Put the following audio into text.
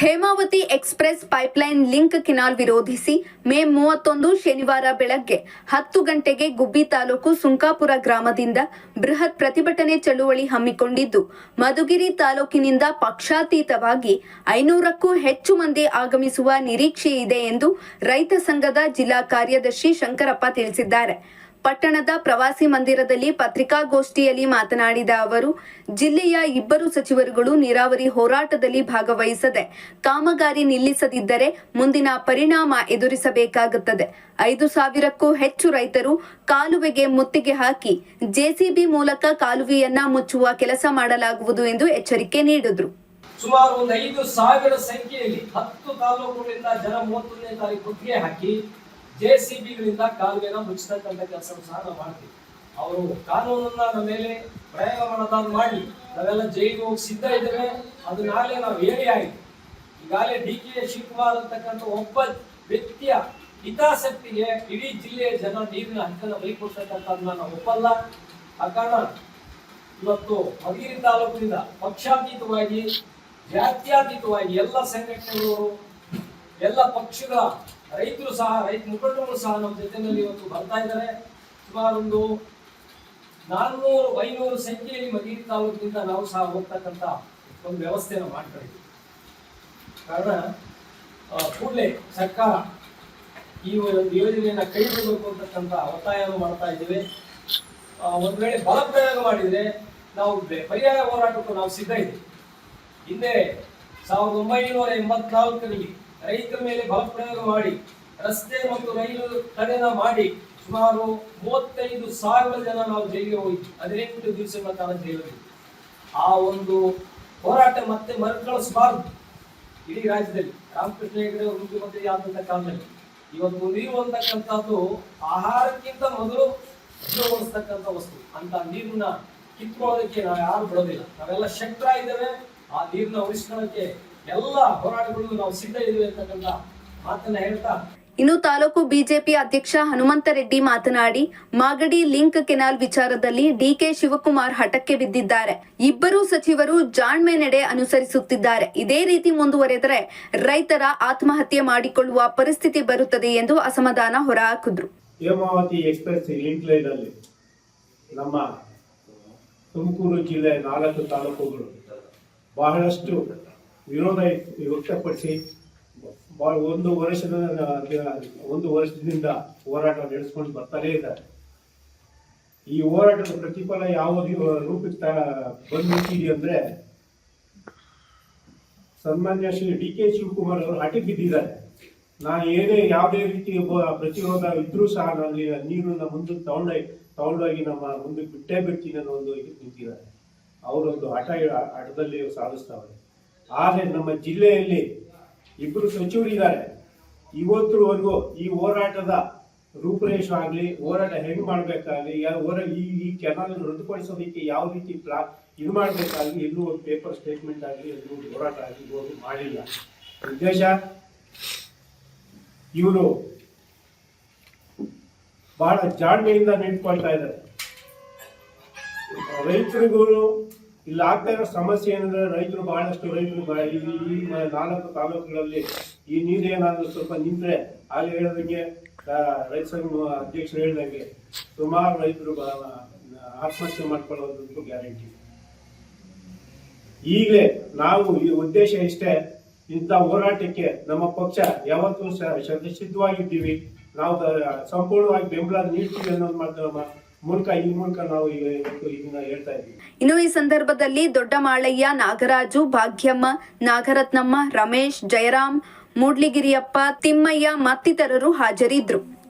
Hemavathi express pipeline link canal ವಿರೋಧಿಸಿ May ಮೂವತ್ತೊಂದು ಶನಿವಾರ ಬೆಳಗ್ಗೆ ಹತ್ತು ಗಂಟೆಗೆ ಗುಬ್ಬಿ ತಾಲೂಕು ಸುಂಕಾಪುರ ಗ್ರಾಮದಿಂದ ಬೃಹತ್ ಪ್ರತಿಭಟನೆ ಚಳುವಳಿ ಹಮ್ಮಿಕೊಂಡಿದ್ದು, ಮಧುಗಿರಿ ತಾಲೂಕಿನಿಂದ ಪಕ್ಷಾತೀತವಾಗಿ ಐನೂರಕ್ಕೂ ಹೆಚ್ಚು ಮಂದಿ ಆಗಮಿಸುವ ನಿರೀಕ್ಷೆ ಇದೆ ಎಂದು ರೈತ ಸಂಘದ ಜಿಲ್ಲಾ ಕಾರ್ಯದರ್ಶಿ ಶಂಕರಪ್ಪ ತಿಳಿಸಿದ್ದಾರೆ. ಪಟ್ಟಣದ ಪ್ರವಾಸಿ ಮಂದಿರದಲ್ಲಿ ಪತ್ರಿಕಾಗೋಷ್ಠಿಯಲ್ಲಿ ಮಾತನಾಡಿದ ಅವರು, ಜಿಲ್ಲೆಯ ಇಬ್ಬರು ಸಚಿವರುಗಳು ನೀರಾವರಿ ಹೋರಾಟದಲ್ಲಿ ಭಾಗವಹಿಸದೆ ಕಾಮಗಾರಿ ನಿಲ್ಲಿಸದಿದ್ದರೆ ಮುಂದಿನ ಪರಿಣಾಮ ಎದುರಿಸಬೇಕಾಗುತ್ತದೆ. ಐದು ಸಾವಿರಕ್ಕೂ ಹೆಚ್ಚು ರೈತರು ಕಾಲುವೆಗೆ ಮುತ್ತಿಗೆ ಹಾಕಿ ಜೆಸಿಬಿ ಮೂಲಕ ಕಾಲುವೆಯನ್ನ ಮುಚ್ಚುವ ಕೆಲಸ ಮಾಡಲಾಗುವುದು ಎಂದು ಎಚ್ಚರಿಕೆ ನೀಡಿದರು. ಸುಮಾರು ಒಂದು ಐದು ಸಾವಿರ ಸಂಖ್ಯೆಯಲ್ಲಿ ಹತ್ತು ತಾಲೂಕುಗಳಿಂದ ಜನ ಮೂವತ್ತೊಂದನೇ ತಾರೀಕು ಗುತ್ತಿಗೆ ಹಾಕಿ ಜೆ ಸಿ ಬಿಗಳಿಂದ ಕಾಲುವೆನ ಮುಚ್ಚತಕ್ಕಂಥ ಕೆಲಸವನ್ನು ಸಹ ನಾವು ಮಾಡ್ತೀವಿ. ಅವರು ಕಾನೂನನ್ನ ನಮ್ಮ ಮೇಲೆ ಪ್ರಯೋಗ ಮಾಡೋದಾದ್ರು ಮಾಡಿ ನಾವೆಲ್ಲ ಜೈಲು ಹೋಗಿ ಸಿದ್ಧ ಇದ್ದೇವೆ ಅದನ್ನಾಗಲೇ ನಾವು ಹೇಳಿ ಆಯಿತು. ಈಗಾಗಲೇ ಡಿ ಕೆ ಶಿವಕುಮಾರ್ ಅಂತಕ್ಕಂಥ ಒಬ್ಬ ವ್ಯಕ್ತಿಯ ಹಿತಾಸಕ್ತಿಗೆ ಇಡೀ ಜಿಲ್ಲೆಯ ಜನ ನೀರಿನ ಹಕ್ಕನ್ನು ಬೈಕೊಡ್ತಕ್ಕಂಥದ್ದನ್ನ ನಾವು ಒಪ್ಪಲ್ಲ. ಆ ಕಾರಣ ಇವತ್ತು ಮಧುಗಿರಿ ತಾಲೂಕಿನಿಂದ ಪಕ್ಷಾತೀತವಾಗಿ, ಜಾತ್ಯತೀತವಾಗಿ ಎಲ್ಲ ಸಂಘಟನೆಗಳು, ಎಲ್ಲ ಪಕ್ಷಗಳ ರೈತರು ಸಹ, ರೈತ ಮುಖಂಡರು ಸಹ ನಮ್ಮ ಜೊತೆಯಲ್ಲಿ ಇವತ್ತು ಬರ್ತಾ ಇದ್ದಾರೆ. ಸುಮಾರು ಒಂದು ನಾನ್ನೂರು ಐನೂರು ಸಂಖ್ಯೆಯಲ್ಲಿ ಮಧುಗಿರಿ ತಾಲೂಕಿನಿಂದ ನಾವು ಸಹ ಹೋಗ್ತಕ್ಕಂಥ ಒಂದು ವ್ಯವಸ್ಥೆಯನ್ನು ಮಾಡ್ಕೊಂಡಿದ್ದೀವಿ. ಕಾರಣ ಕೂಡಲೇ ಸರ್ಕಾರ ಈ ಒಂದು ಯೋಜನೆಯನ್ನ ಕೈ ಬಿಡಬೇಕು ಅಂತಕ್ಕಂಥ ಒತ್ತಾಯವನ್ನು ಮಾಡ್ತಾ ಇದ್ದೇವೆ. ಒಂದು ವೇಳೆ ಬಲ ಪ್ರಯೋಗ ಮಾಡಿದ್ರೆ ನಾವು ಪರ್ಯಾಯ ಹೋರಾಟಕ್ಕೂ ನಾವು ಸಿದ್ಧ ಇದ್ದೀವಿ. ಹಿಂದೆ ಸಾವಿರದ ಒಂಬೈನೂರ ಎಂಬತ್ನಾಲ್ಕರಲ್ಲಿ ರೈತರ ಮೇಲೆ ಬಲಪ್ರಯೋಗ ಮಾಡಿ, ರಸ್ತೆ ಮತ್ತು ರೈಲು ತಡೆನ ಮಾಡಿ ಸುಮಾರು ಮೂವತ್ತೈದು ಸಾವಿರ ಜನ ನಾವು ಜೈಲಿಗೆ ಹೋಗಿದ್ವಿ. ಹದಿನೆಂಟು ದಿವಸಗಳ ಕಾಲ ಜೈಲಿಗೆ ಆ ಒಂದು ಹೋರಾಟ ಮತ್ತೆ ಮರುಕಳಿಸಬಾರದು ಇಡೀ ರಾಜ್ಯದಲ್ಲಿ. ರಾಮಕೃಷ್ಣ ಹೆಗಡೆ ಮುಖ್ಯಮಂತ್ರಿ ಆದಂತ ಕಾಲದಲ್ಲಿ. ಇವತ್ತು ನೀರು ಅಂತಕ್ಕಂಥದ್ದು ಆಹಾರಕ್ಕಿಂತ ಮೊದಲು ಉಪಯೋಗಿಸ್ತಕ್ಕಂಥ ವಸ್ತು. ಅಂತ ನೀರನ್ನ ಕಿತ್ಕೊಳ್ಳೋದಕ್ಕೆ ನಾವು ಯಾರು ಬಿಡೋದಿಲ್ಲ. ನಾವೆಲ್ಲ ಶಕ್ತರ ಇದ್ದೇವೆ ಆ ನೀರನ್ನ ಉಳಿಸ್ಕೊಳ್ಳೋಕೆ ಎಲ್ಲ ಹೋರಾಟಗಳು ನಾವು ಸಿದ್ಧ ಇದ್ದೇವೆ ಅಂತಕ್ಕಂಥ ಮಾತನ್ನ ಹೇಳ್ತಾ ಇನ್ನು ತಾಲೂಕು ಬಿಜೆಪಿ ಅಧ್ಯಕ್ಷ ಹನುಮಂತರೆಡ್ಡಿ ಮಾತನಾಡಿ ಮಾಗಡಿ ಲಿಂಕ್ ಕೆನಾಲ್ ವಿಚಾರದಲ್ಲಿ ಡಿಕೆ ಶಿವಕುಮಾರ್ ಹಠಕ್ಕೆ ಬಿದ್ದಿದ್ದಾರೆ. ಇಬ್ಬರೂ ಸಚಿವರು ಜಾಣ್ಮೆ ನಡೆ ಅನುಸರಿಸುತ್ತಿದ್ದಾರೆ. ಇದೇ ರೀತಿ ಮುಂದುವರೆದರೆ ರೈತರ ಆತ್ಮಹತ್ಯೆ ಮಾಡಿಕೊಳ್ಳುವ ಪರಿಸ್ಥಿತಿ ಬರುತ್ತದೆ ಎಂದು ಅಸಮಾಧಾನ ಹೊರಹಾಕಿದ್ರು. ಹೇಮಾವತಿ ಎಕ್ಸ್ಪ್ರೆಸ್ ಲಿಂಕ್ ಲೈನ್ ಅಲ್ಲಿ ನಮ್ಮ ತುಮಕೂರು ಜಿಲ್ಲೆ ನಾಲ್ಕು ತಾಲೂಕುಗಳು ಬಹಳಷ್ಟು ವಿರೋಧ ವ್ಯಕ್ತಪಡಿಸಿ ಭಾಳ ಒಂದು ವರ್ಷದ, ಒಂದು ವರ್ಷದಿಂದ ಹೋರಾಟ ನಡೆಸ್ಕೊಂಡು ಬರ್ತಾನೇ ಇದ್ದಾರೆ. ಈ ಹೋರಾಟದ ಪ್ರತಿಫಲ ಯಾವ ರೂಪಕ್ಕೆ ಬಂದಿದ್ದೀರಿ ಅಂದ್ರೆ, ಸನ್ಮಾನ್ಯ ಶ್ರೀ ಡಿ ಕೆ ಶಿವಕುಮಾರ್ ಅವರು ಹಠಕ್ಕೆ ಬಿದ್ದಿದ್ದಾರೆ. ನಾನು ಏನೇ ಯಾವುದೇ ರೀತಿ ಪ್ರತಿರೋಧ ಇದ್ರೂ ಸಹ ನಾನು ನಮ್ಮ ಮುಂದಕ್ಕೆ ತಗೊಂಡೋಗಿ ತಗೊಂಡೋಗಿ ನಮ್ಮ ಮುಂದೆ ಬಿಟ್ಟೇ ಬಿಡ್ತೀನಿ ಅನ್ನೋ ಒಂದು ಇದು ನಿಂತಿದ್ದಾರೆ. ಅವರೊಂದು ಹಠ, ಹಠದಲ್ಲಿ ಸಾಧಿಸ್ತಾವ್ರೆ ಆದರೆ ನಮ್ಮ ಜಿಲ್ಲೆಯಲ್ಲಿ ಇಬ್ಬರು ಸಚಿವರಿದ್ದಾರೆ. ಇವತ್ತರವರೆಗೂ ಈ ಹೋರಾಟದ ರೂಪುರೇಷ ಆಗಲಿ, ಹೋರಾಟ ಹೆಂಗೆ ಮಾಡಬೇಕಾಗಲಿ ಹೋರ ಈ ಈ ಕೆನಾಲ್ ರದ್ದುಪಡಿಸೋದಕ್ಕೆ ಯಾವ ರೀತಿ ಪ್ಲಾ, ಇದು ಮಾಡಬೇಕಾಗಲಿ, ಎಲ್ಲೂ ಒಂದು ಪೇಪರ್ ಸ್ಟೇಟ್ಮೆಂಟ್ ಆಗಲಿ, ಎಲ್ಲೂ ಹೋರಾಟ ಆಗಲಿ ಹೋಗಿ ಮಾಡಿಲ್ಲ. ಉದ್ದೇಶ? ಇವರು ಬಹಳ ಜಾಣ್ಮೆಯಿಂದ ನಿಂತ್ಕೊಳ್ತಾ ಇದ್ದಾರೆ. ರೈತರಿಗೂ ಇಲ್ಲಿ ಆಗ್ತಾ ಇರೋ ಸಮಸ್ಯೆ ಏನಂದ್ರೆ ರೈತರು ಬಹಳಷ್ಟು, ರೈತರು ಈ ನಾಲ್ಕು ತಾಲೂಕುಗಳಲ್ಲಿ ಈ ನೀರು ಏನಾದ್ರು ಸ್ವಲ್ಪ ನಿಂತರೆ ಅಲ್ಲಿ ಹೇಳಿದಂಗೆ ರೈತ ಸಂಘ ಅಧ್ಯಕ್ಷರು ಹೇಳಿದಂಗೆ ಸುಮಾರು ರೈತರು ಆತ್ಮಹತ್ಯೆ ಮಾಡ್ಕೊಳ್ಳೋದಂತೂ ಗ್ಯಾರಂಟಿ. ಈಗಲೇ ನಾವು ಈ ಉದ್ದೇಶ ಇಷ್ಟೇ, ಇಂಥ ಹೋರಾಟಕ್ಕೆ ನಮ್ಮ ಪಕ್ಷ ಯಾವತ್ತೂ ಸಿದ್ಧವಾಗಿದ್ದೀವಿ ನಾವು ಸಂಪೂರ್ಣವಾಗಿ ಬೆಂಬಲ ನೀಡ್ತೀವಿ ಅನ್ನೋದು ಮಾತ್ರ ಇನ್ನು ಈ ಸಂದರ್ಭದಲ್ಲಿ ದೊಡ್ಡ ಮಾಳಯ್ಯ ನಾಗರಾಜು ಭಾಗ್ಯಮ್ಮ ನಾಗರತ್ನಮ್ಮ ರಮೇಶ್ ಜಯರಾಮ್ ಮೂಡ್ಲಿಗಿರಿಯಪ್ಪ ತಿಮ್ಮಯ್ಯ ಮತ್ತಿತರರು ಹಾಜರಿದ್ದರು